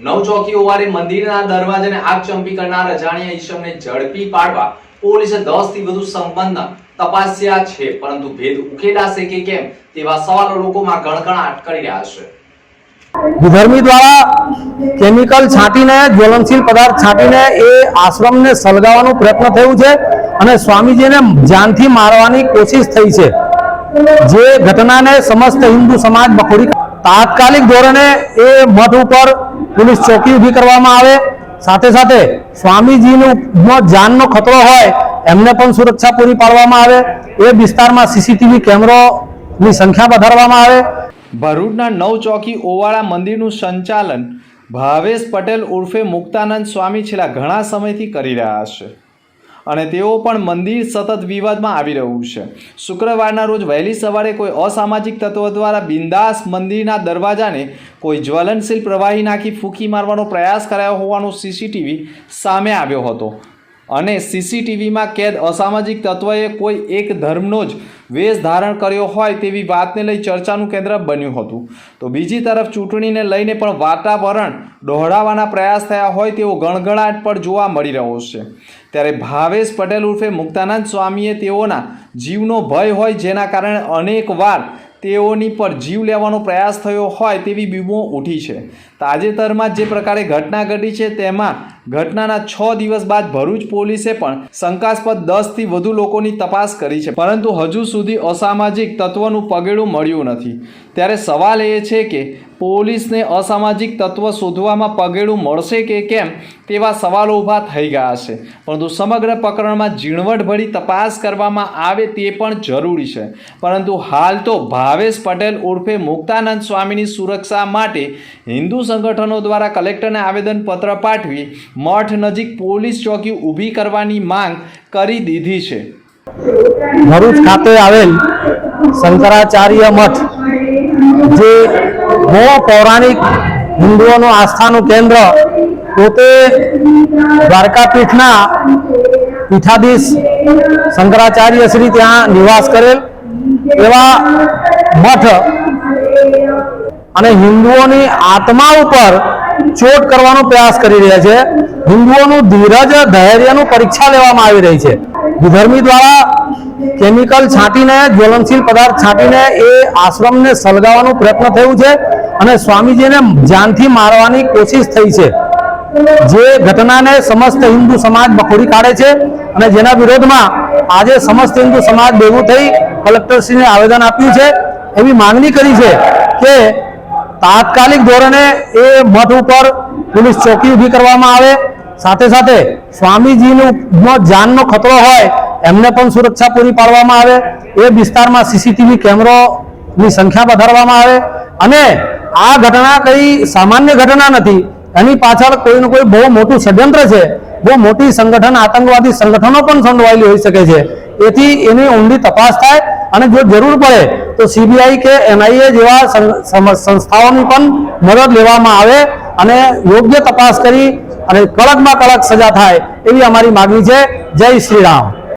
નવચોકી ઓવારે મંદિરના દરવાજાને આગચંપી કરનાર અજાણ્યા ઈસમને ઝડપી પાડવા પોલીસે દસથી વધુ સંબંધ તપાસ્યા છે, પરંતુ ભેદ ઉકેલાશે કે કેમ તેવા સવાલો લોકોમાં ગણગણાટ કરી રહ્યા છે. વિધર્મી દ્વારા કેમિકલ છાંટીને, જ્વલનશીલ પદાર્થ છાંટીને એ આશ્રમને સળગાવવાનો પ્રયત્ન થયું છે અને સ્વામીજીને જાનથી મારવાની કોશિશ થઈ છે. જે ઘટનાને સમસ્ત હિન્દુ સમાજ બખોડી તાત્કાલિક ધોરણે એ મઠ ઉપર પોલીસ ચોકી ઊભી કરવામાં આવે. સાથે સાથે સ્વામીજીનો જાનનો ખતરો હોય, એમને પણ સુરક્ષા પૂરી પાડવામાં આવે. એ વિસ્તારમાં સીસીટીવી કેમેરોની સંખ્યા વધારવામાં આવે. ભરૂચના નવચોકી ઓવાળા મંદિરનું સંચાલન ભાવેશ પટેલ ઉર્ફે મુક્તાનંદ સ્વામી છેલ્લા ઘણા સમયથી કરી રહ્યા છે. અને તેઓ પણ મંદિર સતત વિવાદમાં આવી રહ્યું છે. શુક્રવારના રોજ વહેલી સવારે કોઈ અસામાજિક તત્વો દ્વારા બિંદાસ મંદિરના દરવાજાને કોઈ જ્વલનશીલ પ્રવાહી નાખી ફૂંકી મારવાનો પ્રયાસ કરાયો હોવાનો સીસીટીવી સામે આવ્યો હતો. અને સીસીટીવીમાં કેદ અસામાજિક તત્વએ કોઈ એક ધર્મનો જ વેશ ધારણ કર્યો હોય તેવી વાતને લઈ ચર્ચાનું કેન્દ્ર બન્યું હતું. તો બીજી તરફ ચૂંટણીને લઈને પણ વાતાવરણ દોહડાવાના પ્રયાસ થયા હોય તેવો ગણગણાટ પણ જોવા મળી રહ્યો છે. ત્યારે ભાવેશ પટેલ ઉર્ફે મુક્તાનંદ સ્વામીએ તેઓના જીવનો ભય હોય જેના કારણે અનેક વાર તેઓની પર જીવ લેવાનો પ્રયાસ થયો હોય તેવી બીમો ઉઠી છે. તાજેતરમાં જે પ્રકારે ઘટના ઘટી છે તેમાં ઘટનાના છ દિવસ બાદ ભરૂચ પોલીસે પણ શંકાસ્પદ દસથી વધુ લોકોની તપાસ કરી છે. પરંતુ હજુ સુધી અસામાજિક તત્વનું પગેડું મળ્યું નથી. ત્યારે સવાલ એ છે કે પોલીસને અસામાજિક તત્વ શોધવામાં પગેડું મળશે કે કેમ તેવા સવાલો ઊભા થઈ ગયા છે. પરંતુ સમગ્ર પ્રકરણમાં ઝીણવટભરી તપાસ કરવામાં આવે તે પણ જરૂરી છે. પરંતુ હાલ તો ભાવેશ પટેલ ઉર્ફે મુક્તાનંદ સ્વામીની સુરક્ષા માટે હિન્દુ સંગઠનો દ્વારા કલેક્ટરને આવેદનપત્ર પાઠવી મઠ નજીક પોલીસ ચોકી ઊભી કરવાની માંગ કરી દીધી છે. ભરૂચ ખાતે આવેલ શંકરાચાર્ય મઠ, જે બહુ પૌરાણિક હિન્દુઓનું આસ્થાનું કેન્દ્ર પોતે દ્વારકાપીઠના પીઠાધીશ શંકરાચાર્ય શ્રી ત્યાં નિવાસ કરેલ એવા મઠ અને હિન્દુઓની આત્મા ઉપર ચોટ કરવાનો પ્રયાસ કરી રહ્યા છે. હિન્દુઓનું ધીરજ, ધૈર્યનું પરીક્ષા લેવામાં આવી રહી છે. વિધર્મી દ્વારા કેમિકલ છાંટીને, જ્વલનશીલ પદાર્થ છાંટીને એ આશ્રમને સળગાવવાનો પ્રયત્ન થયું છે. અને સ્વામીજીને જાનથી મારવાની કોશિશ થઈ છે. જે ઘટનાને સમસ્ત હિન્દુ સમાજ બખોડી કાઢે છે અને જેના વિરોધમાં આજે સમસ્ત હિન્દુ સમાજ ભેગું થઈ કલેક્ટરશ્રીને આવેદન આપ્યું છે. એવી માંગણી કરી છે કે તાત્કાલિક ધોરણે એ મઠ ઉપર પોલીસ ચોકી ઊભી કરવામાં આવે. સાથે સાથે સ્વામીજીનું જાનનો ખતરો હોય એમને પણ સુરક્ષા પૂરી પાડવામાં આવે. એ વિસ્તારમાં સીસીટીવી કેમેરોની સંખ્યા વધારવામાં આવે. અને આ ઘટના કઈ સામાન્ય ઘટના નથી. એની પાછળ કોઈનું કોઈ બહુ મોટું ષડયંત્ર છે. બહુ મોટી સંગઠન, આતંકવાદી સંગઠનો પણ સંડવાયેલી હોઈ શકે છે. એથી એની ઊંડી તપાસ થાય અને જો જરૂર પડે તો સીબીઆઈ કે એનઆઈએ જેવા સંસ્થાઓની પણ મદદ લેવામાં આવે અને યોગ્ય તપાસ કરી અને કડકમાં કડક સજા થાય એવી અમારી માગણી છે. જય શ્રી રામ.